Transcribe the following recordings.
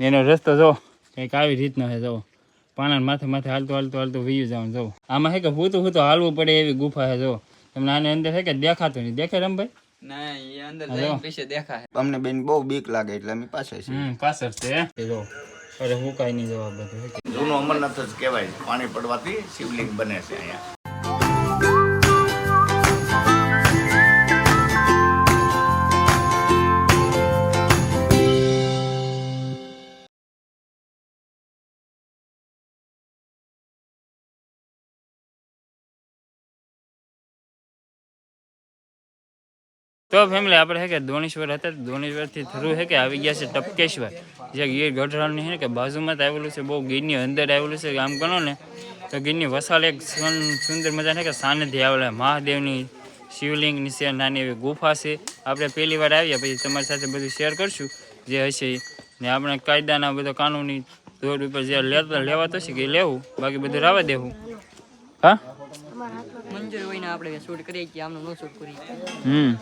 એનો રસ્તો જો. કંઈક આવી રીતનો છે જો. પાણા માથે માથે હાલતું હાલતું હાલતું વીયું જવાનું જો. આમાં છે કે હૂતું હૂતું હાલવું પડે એવી ગુફા છે જો. તમને આની અંદર છે કે દેખાતું નહીં? દેખે રમભાઈ? ના એ અંદર હાલો. જઈને પીછે દેખાય. અમને બેન બહુ બીક લાગે એટલે અમે પાછળ છે જો. અરે હું કાંઈ નહીં જવાબ બધું જૂનું અમરનાથ જ કહેવાય પાણી પડવાથી શિવલિંગ બને છે અહીંયા. તો ફેમિલી આપણે હે કે દોણેશ્વર હતા દોણેશ્વરથી થરું છે કે આવી ગયા છે ટપકેશ્વર. જે ગીર ગઢરાળની છે ને કે બાજુમાં જ આવેલું છે બહુ ગીરની અંદર આવેલું છે આમ ગણો ને તો ગીરની વસાલ એક સુંદર મજા છે કે સાનિધ્ય આવેલા મહાદેવની શિવલિંગ નીચે નાની એવી ગુફા છે. આપણે પહેલી વાર આવ્યા પછી તમારી સાથે બધું શેર કરશું જે હશે. ને આપણે કાયદાના બધો કાનૂની દોર ઉપર જે લેતા લેવાતો છે કે લેવું બાકી બધું રાવા દેવું. હા? મંજૂર હોય ને આપણે શૂટ કરીએ કે આમનું ન શૂટ કરીએ. હમ.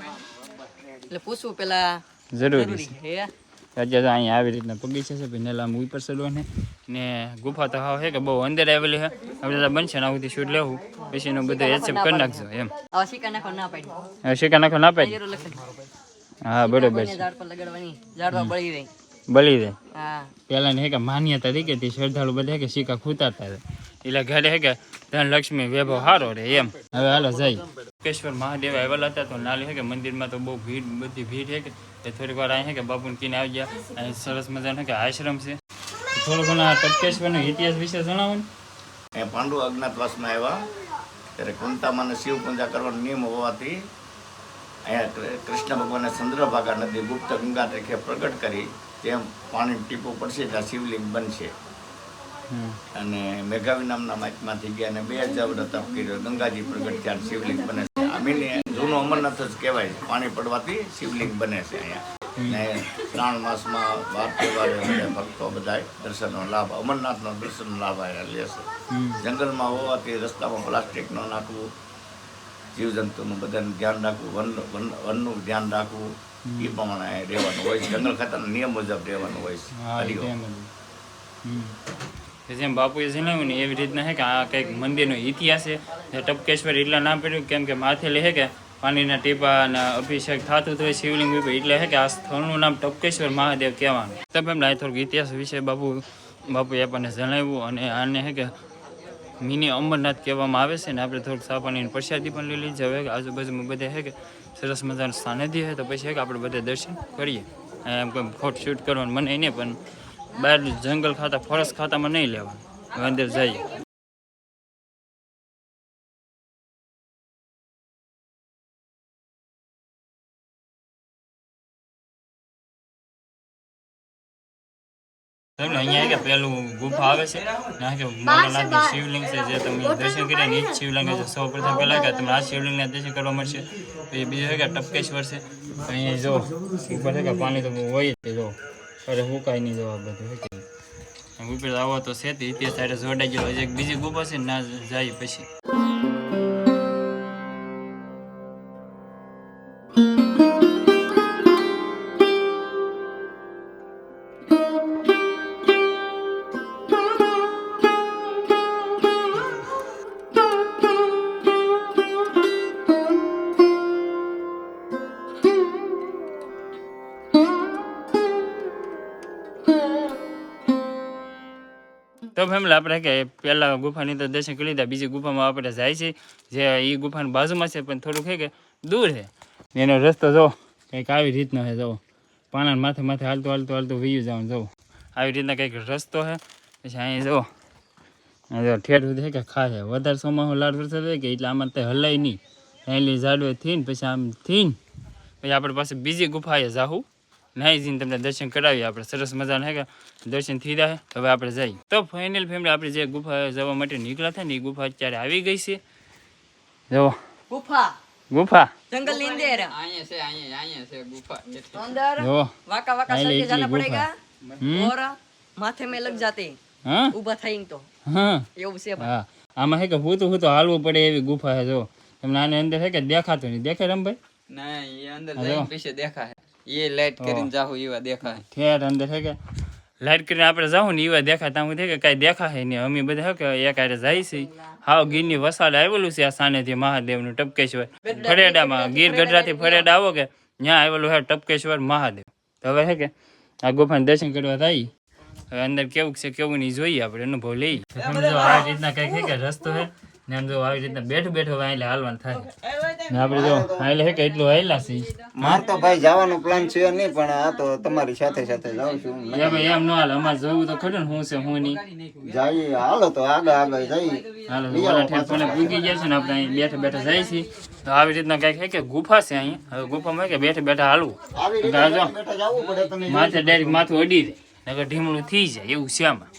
એટલે પૂછવું પેલા જરૂરી છે. અત્યારે અહીંયા આવી રીતના બગીચા છે પછી મૂવી પર ચડવાને ને ગુફા તો હાવ છે કે બહુ અંદર આવેલી છે. આપણે બનશે ને આવું શૂટ લેવું. પછી એનું બધું એક્સેપ્ટ કરી નાખજો એમ. આવા નાખો ના પાડી. હવે નાખો ના પાડી? હા બરોબર ઝાડ પર લગાડવાની. ઝાડવા બળી રહી. બળી જાય હા. પહેલાં હે કે માન્યતા તરીકે કે તે શ્રદ્ધાળુ બધા કે સિક્કા ખૂતાતા એટલે ઘરે હે કે ધનલક્ષ્મી વૈભવ સારો રે એમ. હવે હાલો જઈ કેશ્વર મહાદેવ આવેલા હતા તો નાલી હે કે મંદિરમાં તો બહુ ભીડ બધી ભીડ છે કે થોડીક વાર અહીં કે બાપુને કીને આવી ગયા અહીં સરસ મજાનો હે કે આશ્રમ છે. થોડો ઘણો આ ટપકેશ્વરનો ઇતિહાસ વિશે જણાવો ને. એ પાંડુ અજ્ઞાતવાસમાં આવ્યા. ત્યારે કુંતામાને શિવ પૂજા કરવાનો નિયમ હોવાથી અહીંયા કૃષ્ણ ભગવાને ચંદ્રભાગા નદી ગુપ્ત ગંગા તરીકે પ્રગટ કરી તેમ પાણી ટીપું પડશે ત્યાં શિવલિંગ બનશે. અને મેઘાવી નામના માહિતમાંથી ગયા અને બે હજાર તપ કર્યો. ગંગાજી પ્રગટ ત્યાં શિવલિંગ બને. છે જૂનો અમરનાથ જ કહેવાય. પાણી પડવાથી શિવલિંગ બને છે અહીંયા. ને શ્રાવણ માસમાં વાર તહેવારે ભક્તો બધા દર્શનનો લાભ અમરનાથનો દર્શનનો લાભ અહીંયા લે છે. જંગલમાં હોવાથી રસ્તામાં પ્લાસ્ટિક ન નાખવું જીવજંતુનું બધાનું ધ્યાન રાખવું વન વન વનનું ધ્યાન રાખવું એ પ્રમાણે રહેવાનું હોય છે. જંગલ ખાતાના નિયમ મુજબ રહેવાનું હોય છે. હરિઓમ. જેમ બાપુએ જણાવ્યું ને એવી રીતના છે કે આ કંઈક મંદિરનો ઇતિહાસ છે. ટપકેશ્વર એટલા નામ પડ્યું કેમ કે માથે લે કે પાણીના ટીપા અને અભિષેક થતું હોય શિવલિંગ એટલે છે કે આ સ્થળનું નામ ટપકેશ્વર મહાદેવ કહેવાનું. તમે એમને થોડુંક ઇતિહાસ વિશે બાપુ, બાપુએ આપણને જણાવ્યું અને આને છે કે મિની અમરનાથ કહેવામાં આવે છે ને આપણે થોડુંક સાપાની પ્રસાદી પણ લઈ લીધી. હવે આજુબાજુમાં બધે છે કે સરસ મજાનું સાનિધ્ય છે તો પછી હે કે આપણે બધા દર્શન કરીએ. એમ કોઈ ફોટ શૂટ કરવાનું મને નહીં, પણ બહાર જંગલ ખાતા ફોરેસ્ટ ખાતામાં નહીં લેવાનું. અંદર જઈએ. તમને અહીંયા કે પેલું ગુફા આવે છે. ના કે શિવલિંગ છે જે તમે દર્શન કર્યા ને જ શિવલિંગ છે. સૌ પ્રથમ પહેલાં કે તમે આ શિવલિંગના દર્શન કરવા મળશે. એ બીજું છે કે ટપકેશ્વર છે. અહીંયા જો ઉપર છે કે પાણી તો હોય જ જો. અરે હું કાંઈ નહીં જવાબ બધું ઉપર આવો તો છે તે સાઈડે જોડાઈ ગયો, હજી બીજી ગુફા છે ને, ના જાય પછી. તો ફેમિલી આપણે કે પહેલા ગુફાની તો દર્શન કરી લીધા, બીજી ગુફામાં આપણે જાય છે જે એ ગુફાની બાજુમાં છે, પણ થોડુંક છે કે દૂર છે એનો રસ્તો જો કંઈક આવી રીતનો છે જો. પાના માથે માથે હાલતું હાલતું હાલતું વીયું જવાનું, જો. આવી રીતના કંઈક રસ્તો છે પછી અહીં જો જો ઠેઠ સુધી કે ખાય વધારે સોમાં લાડ વરસાદ કે એટલે આમાં તે હલાય નહીં. અહીંલી ઝાડવે થઈને પછી આમ થઈને, પછી આપણે પાસે બીજી ગુફાએ જાહું. નાઈ જઈને તમને દર્શન કરાવીએ. આપણે સરસ મજાના હે કે? દર્શન થઈ જાય. હવે આપણે જઈએ. તો ફાઇનલ ફેમિલી આપણે જે ગુફા જવા માટે નીકળ્યા થાય ને એ ગુફા અત્યારે આવી ગઈ છે. જવો ગુફા. ગુફા. જંગલની અંદર. અહીંયા છે અહીંયા અહીંયા છે ગુફા. અંદર વાકા વાકા સર જાના પડેગા. ઓર માથે મે લગ જાતે હા? ઊભા થઈ તો. હા. એવું છે હા. આમાં હે કે હું તો હાલવું પડે એવી ગુફા હે જો તમને આને અંદર હે કે દેખાતું નહીં. દેખે રમભાઈ? ના એ અંદર જઈને પીછે દેખા એ લાઈટ કરીને જાહુ એવા દેખાય. ઠેર અંદર છે કે? લાઈટ કરીને આપણે જાઉં ને એવા દેખાય. હું થાય કે કાંઈ દેખાય નહીં. અમે બધા કે એક આરે જાય છે. હાવ ગીરની વસાડ આવેલું છે આ સાનેથી મહાદેવનું ટપકેશ્વર. ફરેડામાં ગીર ગઢડાથી ફરેડા આવો કે ત્યાં આવેલું હે ટપકેશ્વર મહાદેવ. તો હવે હે કે આ ગુફાને દર્શન કરવા થાય. હવે અંદર કેવું છે કેવું નહીં જોઈએ આપણે અનુભવ લઈએ. જો આવી રીતના કંઈક કે રસ્તો છે ને આમ જો આવી રીતના બેઠું બેઠું એટલે હાલવાનું થાય. ને આપણે જો હાલે છે કે એટલું હાલ્યા છે. માર તો ભાઈ જવાનો પ્લાન છે નહીં પણ આ તો તમારી સાથે સાથે જાઉં છું. એમ એમ ન હાલે અમારે જોવું તો ખરું શું છે હું નહીં. જઈએ હાલો તો આગળ આગળ જઈએ હાલો ઓલા ઠેર પૂગી ગયા છે ને આપણે અહીં બેઠા બેઠા જાય છે તો આવી રીતના કંઈક કે ગુફા છે અહીં? હવે ગુફામાં કે બેઠા બેઠા હાલવું. આવી રીતે તો આ જો બેઠા જવું પડે તમે માથે ડાયરેક્ટ માથું અડી જાય નકર ઢીમણું થઈ જાય એવું છે આમાં.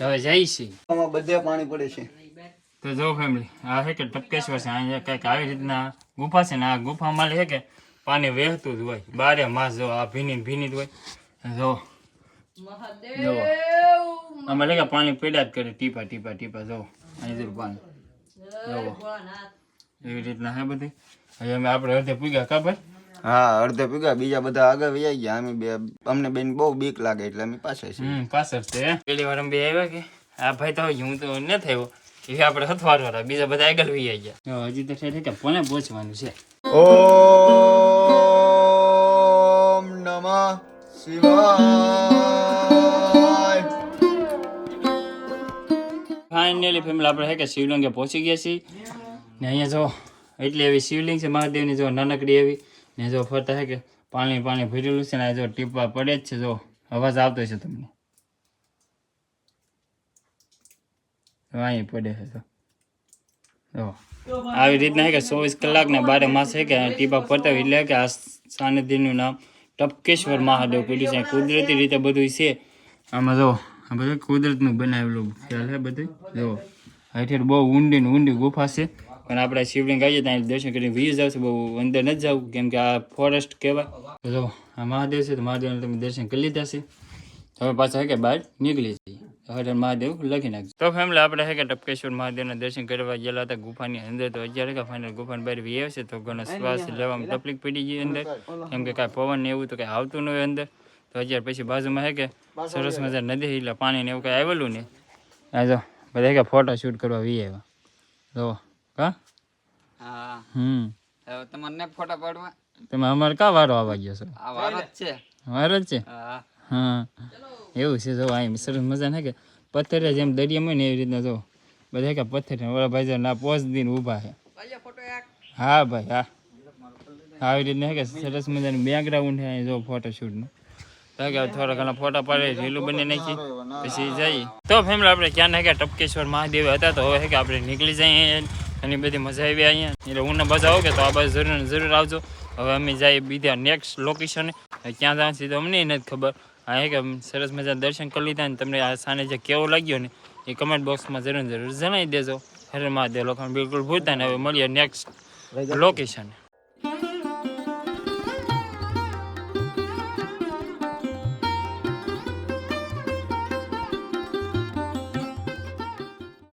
હવે છે બધે પાણી પડે છે. તો જો ફેમિલી આ છે કે ટપકેશ્વર છે અહીંયા કંઈક આવી રીતના ગુફા છે ને આ ગુફામાં છે કે પાણી વહેતું જ હોય બારે માસ જો આ ભીની ભીની જ હોય. જો જો. આમાં લે કે પાણી પડ્યા જ કરે ટીપા ટીપા ટીપા જો. અહીં પાણી. જો. એવી રીતના હે બધી. હવે અમે આપણે અડધે પૂગ્યા ખબર હા અડધે પૂગ્યા બીજા બધા આગળ વહી ગયા. અમે બે અમને બેન બહુ બીક લાગે એટલે અમે પાછળ છે હમ પાછળ છે. પેલી વાર અમે બે આવ્યા કે? આ ભાઈ તો હું તો ન થયો એ આપણે હથવાર વાળા બીજા બધા આગળ વી આવી ગયા હજી તો છે કે કોને પહોંચવાનું છે. ઓમ નમઃ શિવાય. ફાઇનલી ફેમિલી આપણે છે કે શિવલિંગે પહોંચી ગયા છીએ. ને અહીંયા જો એટલી એવી શિવલિંગ છે મહાદેવની જો નાનકડી એવી. ને જો ફરતા છે કે પાણી પાણી ભરેલું છે ને આ જો ટીપા પડે જ છે જો અવાજ આવતો છે તમને. અહીં પડે છે તો. આવી રીતના કે ચોવીસ કલાકના બારે માસ કે ટીપા પડતા હોય એટલે કે આ સાનિધ્યનું નામ ટપકેશ્વર મહાદેવ પડ્યું છે. કુદરતી રીતે બધું છે. આમાં જો આ બધું કુદરતનું બનાવેલું ખ્યાલ છે બધું જો હેઠળ બહુ ઊંડી ને ઊંડી ગુફા છે. પણ આપણે શિવલિંગ આવીએ ત્યાં દર્શન કરીને વીજ આવશે બહુ અંદર નથી જવું કેમ કે આ ફોરેસ્ટ કહેવાય. જો આ મહાદેવ છે તો મહાદેવને તમે દર્શન કરી લીધા છે. હવે પાછા કે બહાર નીકળી જઈએ હરે મહાદેવ લખી નાખજો. તો ફેમિલી આપણે હે કે ટપકેશ્વર મહાદેવના દર્શન કરવા ગયેલા હતા ગુફાની અંદર તો અત્યારે કે ફાઇનલ ગુફાની બહાર વી આવશે તો ઘણો શ્વાસ લેવામાં તકલીફ પડી ગઈ અંદર. કેમ કે કાંઈ પવન ને એવું તો કાંઈ આવતું ન હોય અંદર. તો અત્યારે પછી બાજુમાં હે કે સરસ મજા નદી એટલે પાણી ને એવું કાંઈ આવેલું નહીં. આ જો બધા કે ફોટો શૂટ કરવા વી આવ્યા જો કા? હા. હમ. તમને તમારે ફોટા પાડવા? તમે અમારે કા વારો આવવા ગયો છો? આ વારો જ છે. વારો જ છે? હા. હા. એવું છે, જો અહીં સરસ મજા ને કે પથ્થર જેમ દરિયામાં ને એવી રીતના જો બધા કે પથ્થર ઓલા ભાઈ ના પોચ દિન ઊભા છે. હા ભાઈ, હા. આવી રીતના કે સરસ મજાનું બેકગ્રાઉન્ડ છે જો ફોટોશૂટનું થોડા ઘણા ફોટા પાડે, રીલું બની નાખી, પછી જઈએ. તો ફેમિલી આપણે ક્યાં નાખ્યા ટપકેશ્વર મહાદેવ હતા તો હવે કે આપણે નીકળી જઈએ એની બધી મજા આવી અહીંયા. એટલે હું આવો કે તો આ બાજુ જરૂર જરૂર આવજો. હવે અમે જઈએ બીજા નેક્સ્ટ લોકેશને ક્યાં જવાનું સીધો અમને નથી ખબર. હા કે સરસ મજા દર્શન કરી લીધા ને તમને આ સાને જે કેવો લાગ્યો ને એ કમેન્ટ બોક્સમાં જરૂર જરૂર જણાવી દેજો. હરે મહાદેવ, લોકોને બિલકુલ ભૂલતા ને હવે મળીએ નેક્સ્ટ લોકેશન